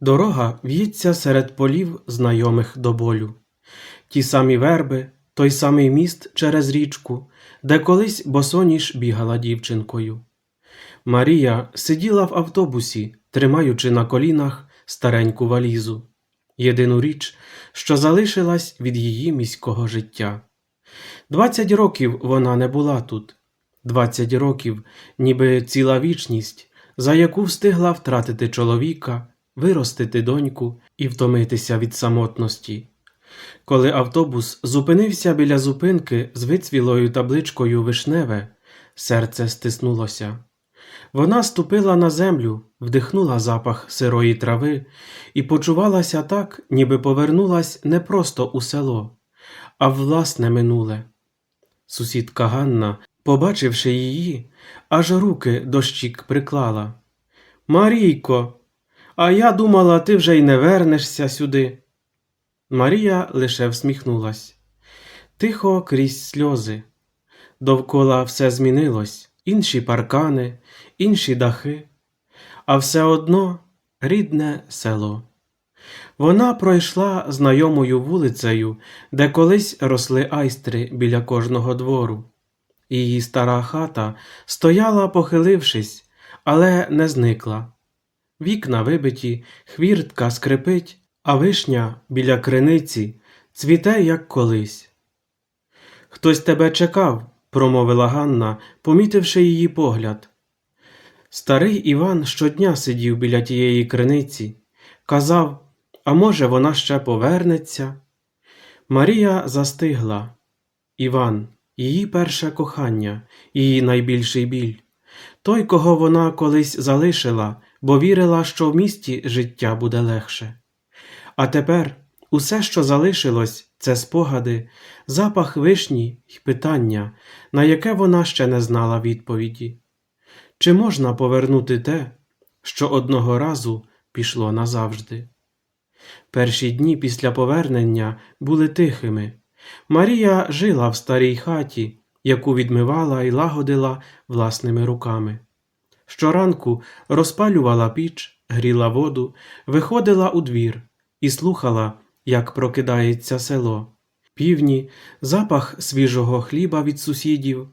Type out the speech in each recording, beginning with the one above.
Дорога в'ється серед полів знайомих до болю. Ті самі верби, той самий міст через річку, де колись босоніж бігала дівчинкою. Марія сиділа в автобусі, тримаючи на колінах стареньку валізу, єдину річ, що залишилась від її міського життя. Двадцять років вона не була тут, двадцять років, ніби ціла вічність, за яку встигла втратити чоловіка, виростити доньку і втомитися від самотності. Коли автобус зупинився біля зупинки з вицвілою табличкою Вишневе, серце стиснулося. Вона ступила на землю, вдихнула запах сирої трави і почувалася так, ніби повернулась не просто у село, а в власне минуле. Сусідка Ганна, побачивши її, аж руки до щік приклала. Марійко, а я думала, ти вже й не вернешся сюди. Марія лише всміхнулась. Тихо крізь сльози. Довкола все змінилось, інші паркани, інші дахи, а все одно рідне село. Вона пройшла знайомою вулицею, де колись росли айстри біля кожного двору. Її стара хата стояла, похилившись, але не зникла. Вікна вибиті, хвіртка скрипить, а вишня біля криниці цвіте, як колись. Хтось тебе чекав, промовила Ганна, помітивши її погляд. Старий Іван щодня сидів біля тієї криниці, казав, а може, вона ще повернеться. Марія застигла. Іван, її перше кохання, її найбільший біль. Той, кого вона колись залишила, бо вірила, що в місті життя буде легше. А тепер усе, що залишилось, це спогади, запах вишні й питання, на яке вона ще не знала відповіді. Чи можна повернути те, що одного разу пішло назавжди? Перші дні після повернення були тихими. Марія жила в старій хаті, яку відмивала і лагодила власними руками. Щоранку розпалювала піч, гріла воду, виходила у двір і слухала, як прокидається село. Півні, запах свіжого хліба від сусідів,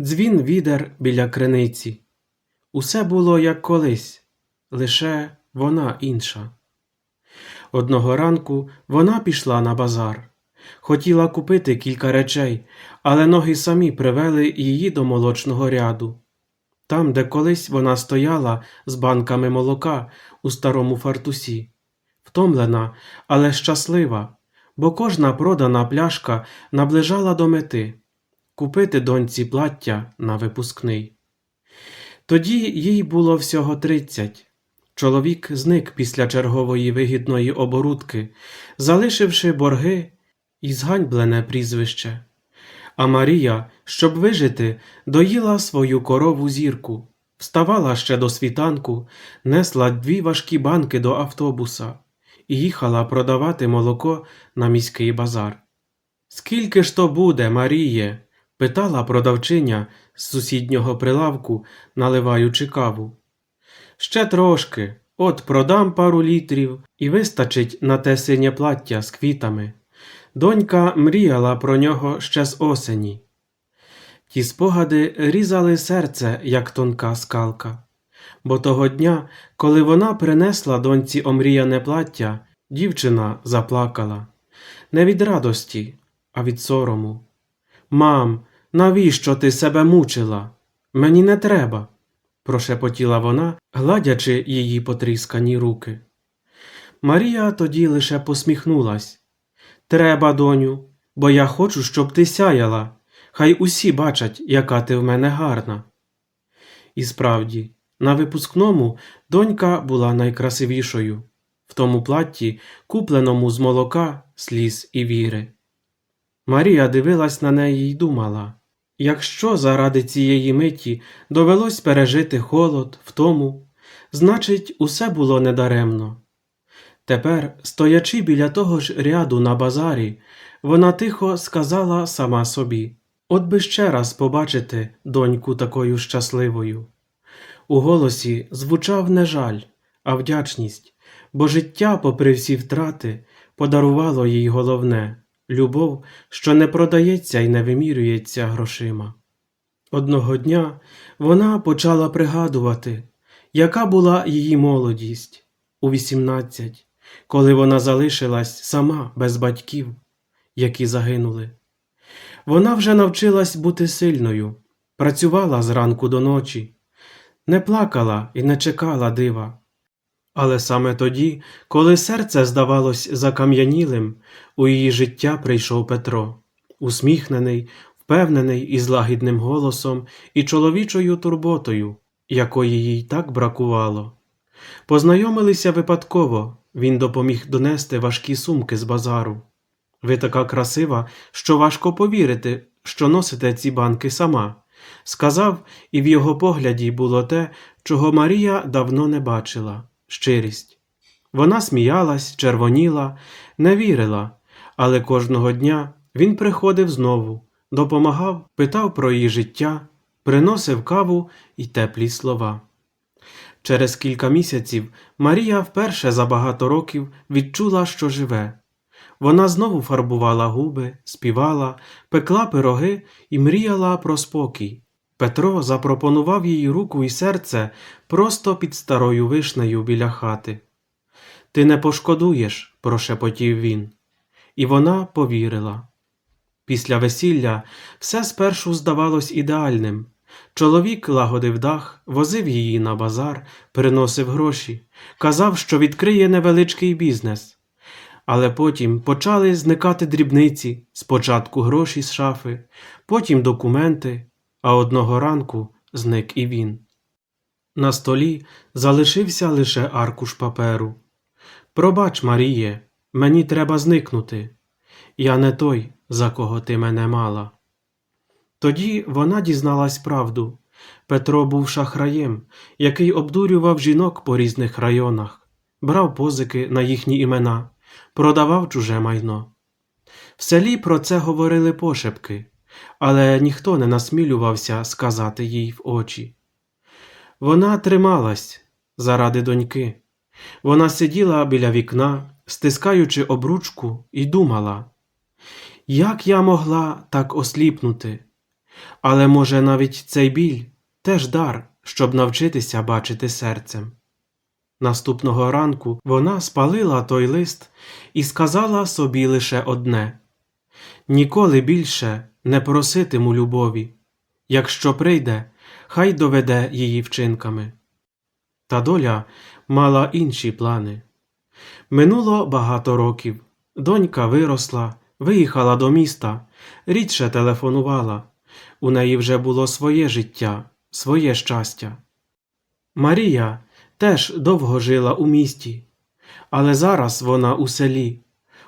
дзвін відер біля криниці. Усе було як колись, лише вона інша. Одного ранку вона пішла на базар. Хотіла купити кілька речей, але ноги самі привели її до молочного ряду. Там, де колись вона стояла з банками молока у старому фартусі, втомлена, але щаслива, бо кожна продана пляшка наближала до мети купити доньці плаття на випускний. Тоді їй було всього тридцять. Чоловік зник після чергової вигідної оборудки, залишивши борги і зганьблене прізвище. А Марія, щоб вижити, доїла свою корову зірку, вставала ще до світанку, несла дві важкі банки до автобуса і їхала продавати молоко на міський базар. Скільки ж то буде, Маріє? питала продавчиня з сусіднього прилавку, наливаючи каву. Ще трошки, от продам пару літрів і вистачить на те синє плаття з квітами. Донька мріяла про нього ще з осені. Ті спогади різали серце, як тонка скалка. Бо того дня, коли вона принесла доньці омріяне плаття, дівчина заплакала. Не від радості, а від сорому. Мам, навіщо ти себе мучила? Мені не треба, прошепотіла вона, гладячи її потріскані руки. Марія тоді лише посміхнулась. Треба, доню, бо я хочу, щоб ти сяяла. Хай усі бачать, яка ти в мене гарна. І справді, на випускному донька була найкрасивішою, в тому платті, купленому з молока, сліз і віри. Марія дивилась на неї й думала якщо заради цієї миті довелось пережити холод, втому, значить, усе було недаремно. Тепер, стоячи біля того ж ряду на базарі, вона тихо сказала сама собі От би ще раз побачити доньку такою щасливою. У голосі звучав не жаль, а вдячність, бо життя, попри всі втрати, подарувало їй головне любов, що не продається і не вимірюється грошима. Одного дня вона почала пригадувати, яка була її молодість у 18, коли вона залишилась сама без батьків, які загинули. Вона вже навчилась бути сильною, працювала зранку до ночі, не плакала і не чекала дива. Але саме тоді, коли серце здавалось закам'янілим, у її життя прийшов Петро, усміхнений, впевнений із лагідним голосом і чоловічою турботою, якої їй так бракувало. Познайомилися випадково, він допоміг донести важкі сумки з базару. Ви така красива, що важко повірити, що носите ці банки сама, сказав, і в його погляді було те, чого Марія давно не бачила щирість. Вона сміялась, червоніла, не вірила, але кожного дня він приходив знову, допомагав, питав про її життя, приносив каву і теплі слова. Через кілька місяців Марія вперше за багато років відчула, що живе. Вона знову фарбувала губи, співала, пекла пироги і мріяла про спокій. Петро запропонував їй руку і серце просто під старою вишнею біля хати. Ти не пошкодуєш, прошепотів він. І вона повірила. Після весілля все спершу здавалось ідеальним. Чоловік лагодив дах, возив її на базар, приносив гроші, казав, що відкриє невеличкий бізнес. Але потім почали зникати дрібниці, спочатку гроші з шафи, потім документи, а одного ранку зник і він. На столі залишився лише аркуш паперу. Пробач, Маріє, мені треба зникнути. Я не той, за кого ти мене мала. Тоді вона дізналась правду. Петро був шахраєм, який обдурював жінок по різних районах, брав позики на їхні імена, продавав чуже майно. В селі про це говорили пошепки, але ніхто не насмілювався сказати їй в очі. Вона трималась заради доньки. Вона сиділа біля вікна, стискаючи обручку, і думала, як я могла так осліпнути? Але, може, навіть цей біль теж дар, щоб навчитися бачити серцем. Наступного ранку вона спалила той лист і сказала собі лише одне ніколи більше не проситиму любові, якщо прийде, хай доведе її вчинками. Та доля мала інші плани. Минуло багато років. Донька виросла, виїхала до міста, рідше телефонувала. У неї вже було своє життя, своє щастя. Марія теж довго жила у місті, але зараз вона у селі,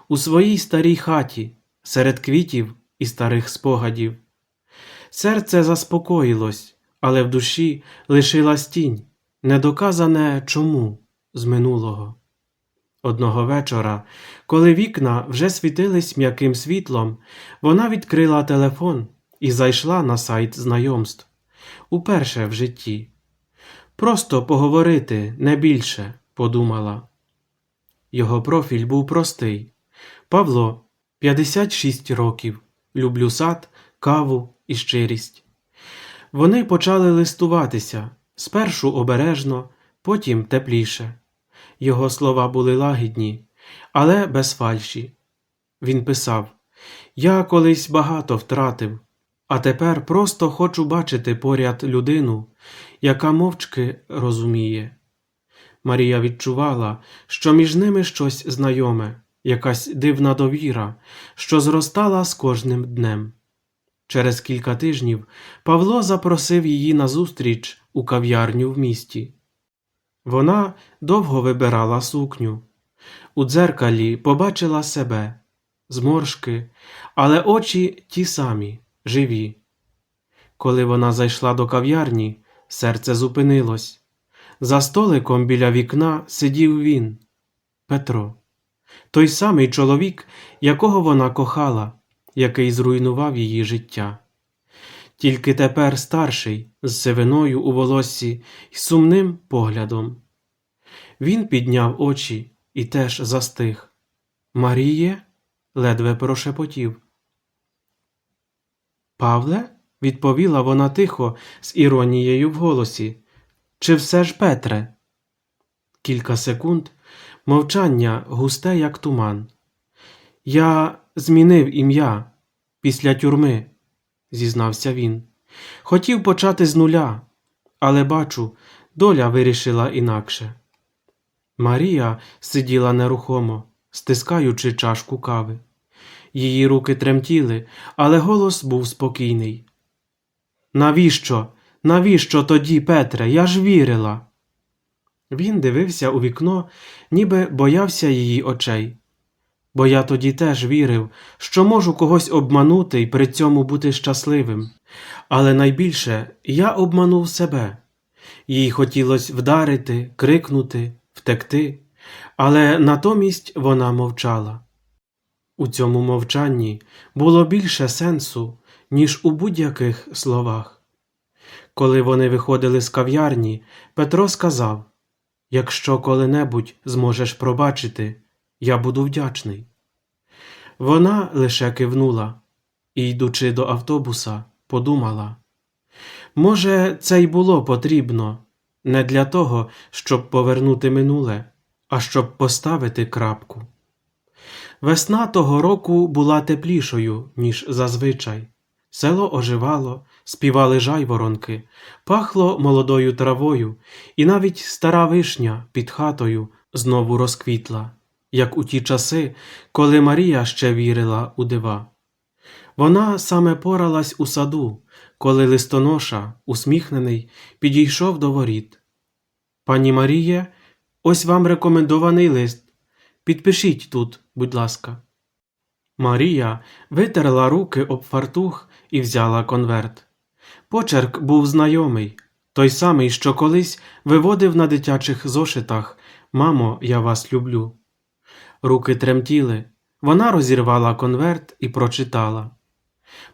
у своїй старій хаті, серед квітів і старих спогадів. Серце заспокоїлось, але в душі лишилась тінь, недоказане чому з минулого. Одного вечора, коли вікна вже світились м'яким світлом, вона відкрила телефон і зайшла на сайт знайомств уперше в житті. Просто поговорити не більше, подумала. Його профіль був простий Павло, 56 років. Люблю сад, каву і щирість. Вони почали листуватися спершу обережно, потім тепліше. Його слова були лагідні, але без фальші. Він писав Я колись багато втратив, а тепер просто хочу бачити поряд людину, яка мовчки розуміє. Марія відчувала, що між ними щось знайоме, якась дивна довіра, що зростала з кожним днем. Через кілька тижнів Павло запросив її на зустріч у кав'ярню в місті. Вона довго вибирала сукню. У дзеркалі побачила себе, зморшки, але очі ті самі, живі. Коли вона зайшла до кав'ярні, серце зупинилось. За столиком біля вікна сидів він, Петро, той самий чоловік, якого вона кохала, який зруйнував її життя. Тільки тепер старший, з сивиною у волоссі і сумним поглядом. Він підняв очі і теж застиг. Маріє? ледве прошепотів. Павле? відповіла вона тихо, з іронією в голосі. Чи все ж Петре? Кілька секунд мовчання густе, як туман. Я змінив ім'я після тюрми, зізнався він. Хотів почати з нуля, але бачу, доля вирішила інакше. Марія сиділа нерухомо, стискаючи чашку кави. Її руки тремтіли, але голос був спокійний. Навіщо? Навіщо тоді, Петре? Я ж вірила. Він дивився у вікно, ніби боявся її очей. Бо я тоді теж вірив, що можу когось обманути і при цьому бути щасливим. Але найбільше я обманув себе. Їй хотілося вдарити, крикнути, втекти, але натомість вона мовчала. У цьому мовчанні було більше сенсу, ніж у будь-яких словах. Коли вони виходили з кав'ярні, Петро сказав Якщо коли-небудь зможеш пробачити, я буду вдячний. Вона лише кивнула і, йдучи до автобуса, подумала може, це й було потрібно не для того, щоб повернути минуле, а щоб поставити крапку. Весна того року була теплішою, ніж зазвичай. Село оживало, співали жайворонки, пахло молодою травою, і навіть стара вишня під хатою знову розквітла, як у ті часи, коли Марія ще вірила у дива. Вона саме поралась у саду, коли листоноша, усміхнений, підійшов до воріт. Пані Маріє, ось вам рекомендований лист. Підпишіть тут, будь ласка. Марія витерла руки об фартух і взяла конверт. Почерк був знайомий, той самий, що колись виводив на дитячих зошитах Мамо, я вас люблю. Руки тремтіли. Вона розірвала конверт і прочитала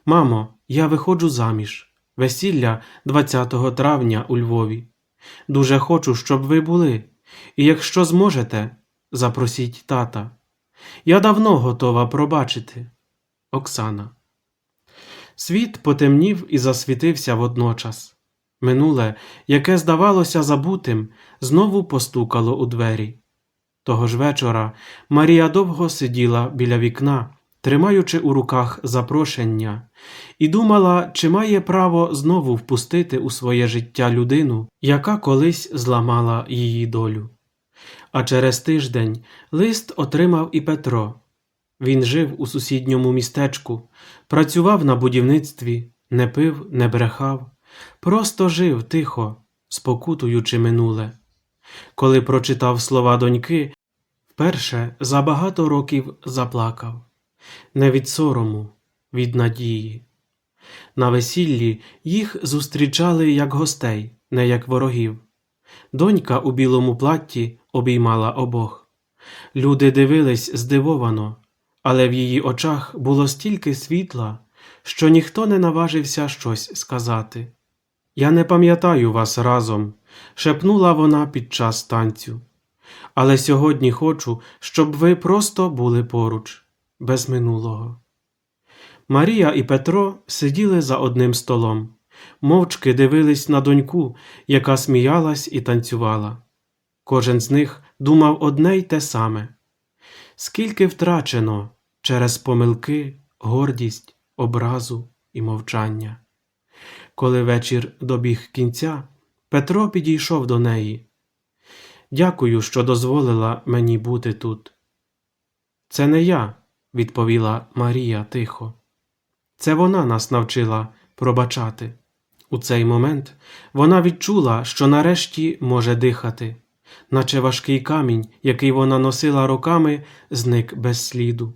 Мамо, я виходжу заміж. Весілля 20 травня у Львові. Дуже хочу, щоб ви були, і якщо зможете, запросіть тата. Я давно готова пробачити. Оксана. Світ потемнів і засвітився водночас. Минуле, яке здавалося забутим, знову постукало у двері. Того ж вечора Марія довго сиділа біля вікна, тримаючи у руках запрошення, і думала, чи має право знову впустити у своє життя людину, яка колись зламала її долю. А через тиждень лист отримав і Петро. Він жив у сусідньому містечку, працював на будівництві, не пив, не брехав, просто жив тихо, спокутуючи минуле. Коли прочитав слова доньки, вперше за багато років заплакав не від сорому, від надії. На весіллі їх зустрічали як гостей, не як ворогів. Донька у білому платті обіймала обох. Люди дивились здивовано, але в її очах було стільки світла, що ніхто не наважився щось сказати. Я не пам'ятаю вас разом, шепнула вона під час танцю. Але сьогодні хочу, щоб ви просто були поруч, без минулого. Марія і Петро сиділи за одним столом, мовчки дивились на доньку, яка сміялась і танцювала. Кожен з них думав одне й те саме скільки втрачено через помилки, гордість, образу і мовчання. Коли вечір добіг кінця, Петро підійшов до неї. Дякую, що дозволила мені бути тут. Це не я, відповіла Марія тихо. Це вона нас навчила пробачати. У цей момент вона відчула, що нарешті може дихати, наче важкий камінь, який вона носила роками, зник без сліду.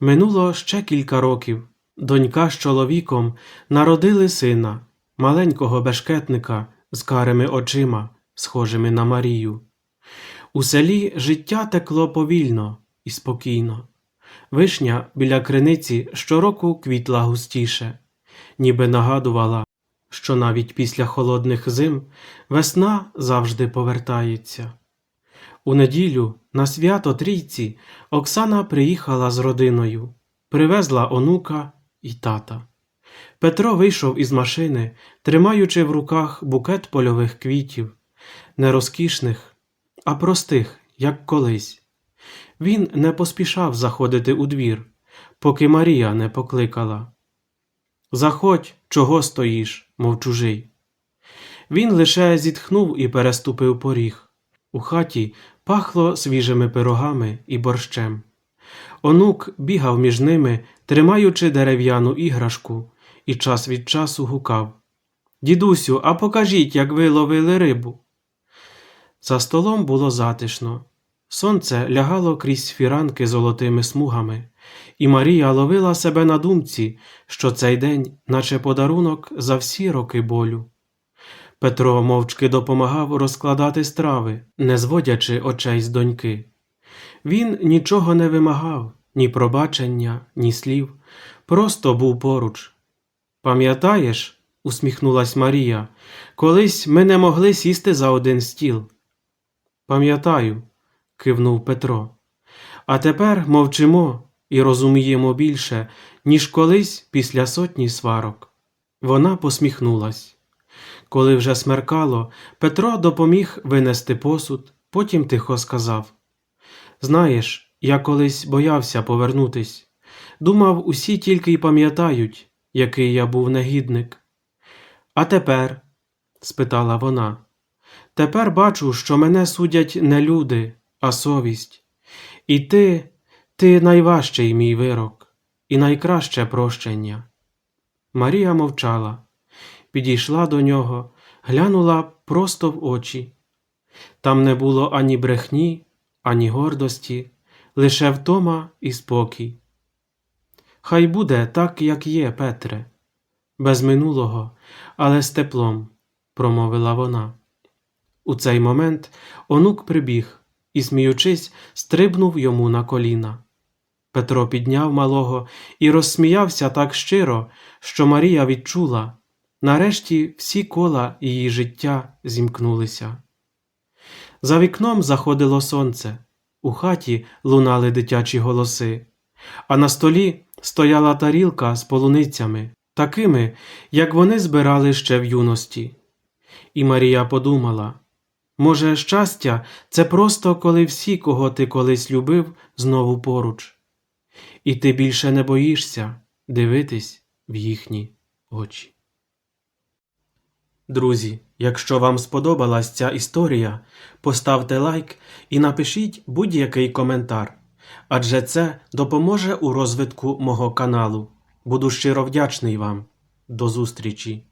Минуло ще кілька років. Донька з чоловіком народили сина, маленького бешкетника з карими очима, схожими на Марію. У селі життя текло повільно і спокійно. Вишня біля криниці щороку квітла густіше, ніби нагадувала, що навіть після холодних зим весна завжди повертається. У неділю на свято трійці Оксана приїхала з родиною, привезла онука і тата. Петро вийшов із машини, тримаючи в руках букет польових квітів, не розкішних, а простих, як колись. Він не поспішав заходити у двір, поки Марія не покликала. Заходь, чого стоїш, мов чужий. Він лише зітхнув і переступив поріг. У хаті пахло свіжими пирогами і борщем. Онук бігав між ними, тримаючи дерев'яну іграшку, і час від часу гукав Дідусю, а покажіть, як ви ловили рибу. За столом було затишно. Сонце лягало крізь фіранки золотими смугами, і Марія ловила себе на думці, що цей день, наче подарунок за всі роки болю. Петро мовчки допомагав розкладати страви, не зводячи очей з доньки. Він нічого не вимагав, ні пробачення, ні слів, просто був поруч. Пам'ятаєш, усміхнулась Марія, колись ми не могли сісти за один стіл. Пам'ятаю, кивнув Петро. А тепер мовчимо і розуміємо більше, ніж колись після сотні сварок. Вона посміхнулась. Коли вже смеркало, Петро допоміг винести посуд, потім тихо сказав Знаєш, я колись боявся повернутись. Думав, усі тільки й пам'ятають, який я був негідник. А тепер? спитала вона. Тепер бачу, що мене судять не люди, а совість. І ти, ти найважчий мій вирок, і найкраще прощення. Марія мовчала, підійшла до нього, глянула просто в очі. Там не було ані брехні, ані гордості, лише втома і спокій. Хай буде так, як є, Петре, без минулого, але з теплом, промовила вона. У цей момент онук прибіг і, сміючись, стрибнув йому на коліна. Петро підняв малого і розсміявся так щиро, що Марія відчула нарешті всі кола її життя зімкнулися. За вікном заходило сонце, у хаті лунали дитячі голоси, а на столі стояла тарілка з полуницями, такими, як вони збирали ще в юності. І Марія подумала може, щастя, це просто коли всі, кого ти колись любив, знову поруч, і ти більше не боїшся дивитись в їхні очі. Друзі, якщо вам сподобалась ця історія, поставте лайк і напишіть будь-який коментар, адже це допоможе у розвитку мого каналу. Буду щиро вдячний вам. До зустрічі!